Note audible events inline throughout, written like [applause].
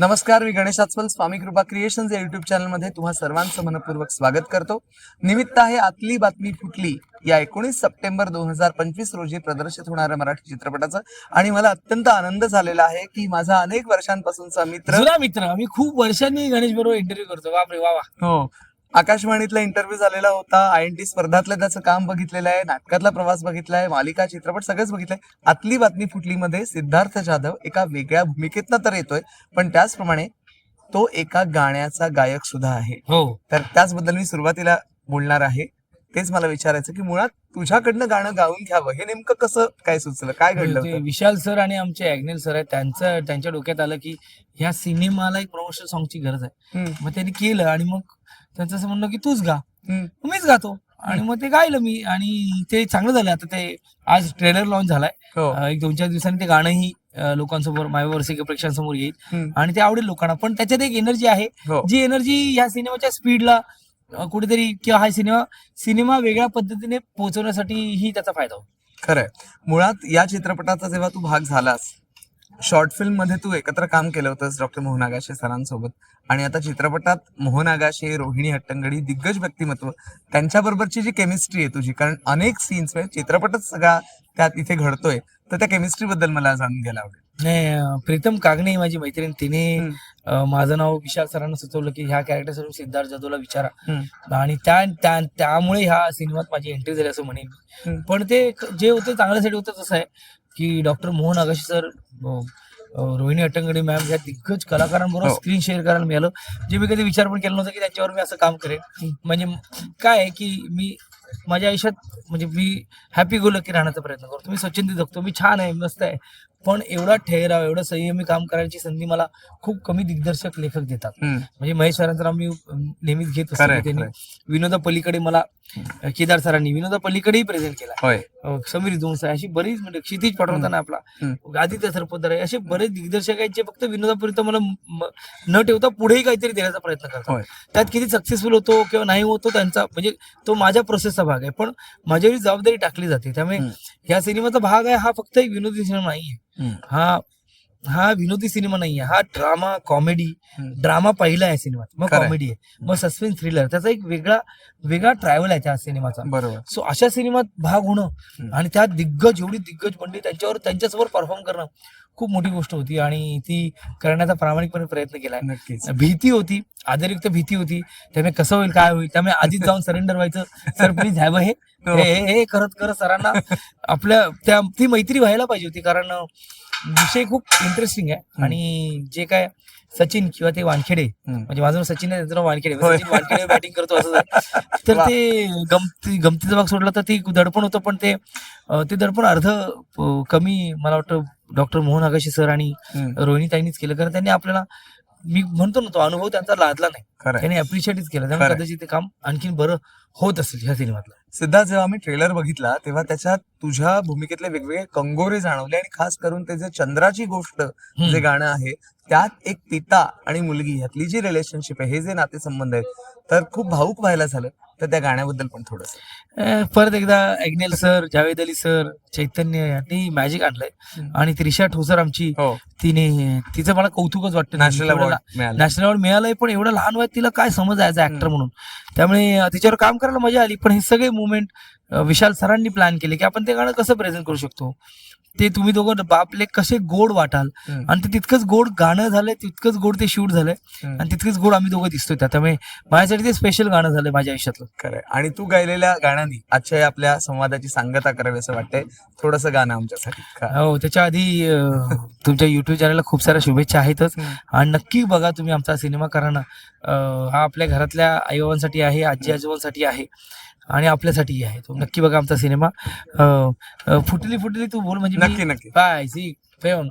नमस्कार मी गणेश आचवल स्वामी कृपा क्रिएशन्स या युट्यूब चॅनलमध्ये तुम्हा सर्वांचं मनपूर्वक स्वागत करतो. निमित्त आहे आतली बातमी फुटली. या एकोणीस सप्टेंबर दोन हजार पंचवीस रोजी प्रदर्शित होणाऱ्या मराठी चित्रपटाचं आणि मला अत्यंत आनंद झालेला आहे की माझा अनेक वर्षांपासूनचा मित्र मित्र. आम्ही खूप वर्षांनी गणेश बरोबर इंटरव्ह्यू करतो. बापरे वा वा. हो. आकाशवाणीतला इंटरव्ह्यू झालेला होता. आय एन टी स्पर्धातलं त्याचं काम बघितलेलं आहे. नाटकातला प्रवास बघितलाय. मालिका चित्रपट सगळंच बघितलंय. आतली बातमी फुटलीमध्ये सिद्धार्थ जाधव एका वेगळ्या भूमिकेतनं तर येतोय. पण त्याचप्रमाणे तो एका गाण्याचा गायक सुद्धा आहे. हो. तर त्याचबद्दल मी सुरुवातीला बोलणार आहे. तेच मला विचारायचं की मुळात तुझ्याकडनं गाणं गाऊन घ्यावं हे नेमकं कसं काय सुचलं? काय घडलं ते होतं? विशाल सर आणि आमचे अॅग्नेल सर आहेत. त्यांचं त्यांच्या डोक्यात आलं की ह्या सिनेमाला एक प्रमोशन सॉंगची गरज आहे. हम्म, मग त्यांनी केलं आणि मग त्यांचं असं म्हणणं की तूच गा. मीच गातो. आणि मग ते गायलं मी. आणि ते चांगलं झालं. आता ते आज ट्रेलर लॉन्च झालाय. हो. एक दोन चार दिवसांनी ते गाणंही लोकांसमोर माझ्या प्रेक्षकांसमोर येईल. आणि ते आवडेल लोकांना. पण त्याच्यात एक एनर्जी आहे. हो. जी एनर्जी ह्या सिनेमाच्या स्पीडला कुठेतरी किंवा हा सिनेमा सिनेमा वेगळ्या पद्धतीने पोहोचवण्यासाठी ही त्याचा फायदा होतो. खरंय. मुळात या चित्रपटाचा जेव्हा तू भाग झालास शॉर्ट फिल्ममध्ये तू एकत्र काम केलं होतंस डॉक्टर मोहन आगाशे सरांसोबत. आणि आता चित्रपटात मोहन आगाशे रोहिणी हट्टंगडी दिग्गज व्यक्तिमत्व त्यांच्याबरोबरची जी केमिस्ट्री आहे तुझी कारण अनेक सीन्स म्हणजे चित्रपटच सगळा त्यात इथे घडतोय. तर त्या केमिस्ट्री बद्दल मला जाणून घ्यायला आवडेल. नाही प्रीतम कागणे ही माझी मैत्रीण तिने माझं नाव विशाल सरांना सुचवलं की ह्या कॅरेक्टरसाठी सिद्धार्थ जाधवला विचारा. आणि त्या त्या- त्यामुळे ह्या सिनेमात माझी एंट्री झाली असं म्हणेन. पण ते जे होतं चांगल्यासाठी होतं तसं आहे की doctor Mohan Agashe sir Rohini Hattangadi ma'am या दिग्गज कलाकारांबरोबर हो. स्क्रीन शेअर करायला मिळालं. जे मी कधी विचार पण केला नव्हता की त्यांच्यावर मी असं काम करेन. म्हणजे काय आहे की मी माझ्या आयुष्यात म्हणजे मी हॅपी गो लकी राहण्याचा प्रयत्न करतो. मी स्वच्छंदी जगतो. मी छान आहे मस्त आहे. पण एवढा ठेहराव एवढं संयमी काम करायची संधी मला खूप कमी दिग्दर्शक लेखक देतात. म्हणजे महेश सरांचं मी नेहमीच घेत असतो त्यांनी. विनोदा पलीकडे मला केदार सरांनी विनोदा पलीकडेही प्रेझेंट केला. समीर दोनसा अशी बरीच म्हणजे क्षितिज पाठवताना आपला. आदित्य सरपोदर आहे असे बरेच दिग्दर्शक आहेत जे फक्त विनोदापर्यंत मला न ठेवता पुढेही काहीतरी देण्याचा प्रयत्न करतात. होय. त्यात किती सक्सेसफुल होतो किंवा नाही होतो त्यांचा म्हणजे तो माझ्या प्रोसेसचा भाग आहे. पण माझ्यावर जबाबदारी टाकली जाते. त्यामुळे. ह्या सिनेमाचा भाग आहे हा फक्त एक विनोदी सिनेमा नाहीये. हम्म, हा हा विनोदी सिनेमा नाहीये हा ड्रामा कॉमेडी. ड्रामा पहिला आहे सिनेमात. मग खरंय. कॉमेडी आहे. मग सस्पेन्स थ्रिलर. त्याचा एक वेगळा वेगळा ट्रॅव्हल आहे त्या सिनेमाचा. बरोबर. सो अशा सिनेमात भाग होणं हम्म. आणि त्यात दिग्गज एवढी दिग्गज मंडळी त्यांच्यावर त्यांच्यासमोर परफॉर्म करणं खूप मोठी गोष्ट होती आणि ती करण्याचा प्रामाणिकपणे प्रयत्न केलाय नक्कीच. भीती होती आदरयुक्त भीती होती. त्यामुळे कसं होईल काय होईल? त्यामुळे आधीच जाऊन सरेंडर व्हायचं. सर प्लीज ह्यावं हे. हो. हे हे- करत करत सरांना आपल्या त्या ती मैत्री व्हायला पाहिजे होती. कारण विषय खूप इंटरेस्टिंग आहे. आणि जे काय सचिन किंवा ते वानखेडे. म्हणजे माझं सचिन आहे त्यांचं नाव वानखेडे. सचिन वानखेडे बॅटिंग करतो असं. [laughs] तर. ते गमती गमतीचा भाग सोडला तर ती दडपण होतं पण ते ते दडपण अर्ध कमी मला वाटतं डॉक्टर मोहन आगाशी सर आणि रोहिणी ताईंनीच केलं कारण त्यांनी आपल्याला मी म्हणतो ना तो अनुभव त्यांचा लादला नाही. त्यांनी अप्रिशिएटच केलं. त्यामुळे. कदाचित ते काम आणखीन बरं होत असेल ह्या सिनेमातलं. सिद्धार्थ जेव्हा आम्ही ट्रेलर बघितला तेव्हा त्याच्यात तुझ्या भूमिकेतले वेगवेगळे कंगोरे जाणवले आणि खास करून ते जे चंद्राची गोष्ट जे गाणं आहे त्यात एक पिता आणि मुलगी ह्यातली जी रिलेशनशिप आहे हे जे नातेसंबंध आहेत तर खूप भाऊक व्हायला झालं. तर त्या गाण्याबद्दल पण थोडस. अं, परत एकदा अग्नेल सर जावेद अली सर चैतन्य यांनी मॅजिक आणलंय. आणि त्रिशा ठोसर आमची हो. तिने तिचं मला कौतुकच वाटतं नॅशनल अवॉर्ड नॅशनल अवॉर्ड मिळालंय पण एवढं लहान वयात तिला काय समज आहे ऍक्टर. म्हणून? त्यामुळे तिच्यावर काम करायला मजा आली पण हे सगळे मुवमेंट विशाल सरांनी प्लॅन केले की आपण ते गाणं कसं प्रेझेंट करू शकतो? ते तुम्ही दोघं बापले कसे गोड वाटाल. आणि ते तितकंच गोड गाणं झालंय तितकंच गोड ते शूट झालंय. आणि तितकंच गोड आम्ही दोघं दिसतोय त्या त्यामुळे माझ्यासाठी ते स्पेशल गाणं झालंय माझ्या आयुष्यातलं. खरंय आणि तू गायलेल्या गाण्यानी आजच्या या आपल्या संवादाची सांगता करावी असं वाटतंय. थोडस गाणं आमच्यासाठी. हो त्याच्या आधी तुमच्या युट्यूब चॅनलला खूप साऱ्या शुभेच्छा आहेतच. आणि नक्की बघा तुम्ही आमचा सिनेमा कारण हा आपल्या घरातल्या आईबाबांसाठी आहे आजी आजोबांसाठी आहे. आणि आपल्यासाठीही आहे. तो नक्की बघा आमचा सिनेमा. फुटली फुटली तू बोल म्हणजे नक्की नक्की. काय सी फेम.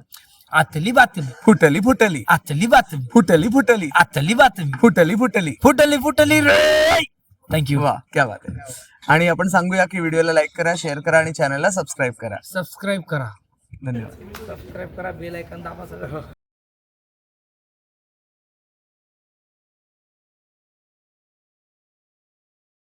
आतली बातमी. फुटली फुटली. आतली बातमी. फुटली फुटली. आतली बातमी. फुटली फुटली. फुटली फुटली रे! थँक्यू वा क्या बात आहे आणि आपण सांगूया की व्हिडिओला लाईक करा शेअर करा आणि चॅनलला सबस्क्राईब करा. सबस्क्राईब करा. धन्यवाद. सबस्क्राईब करा बेल ऐकन दाबा सगळं.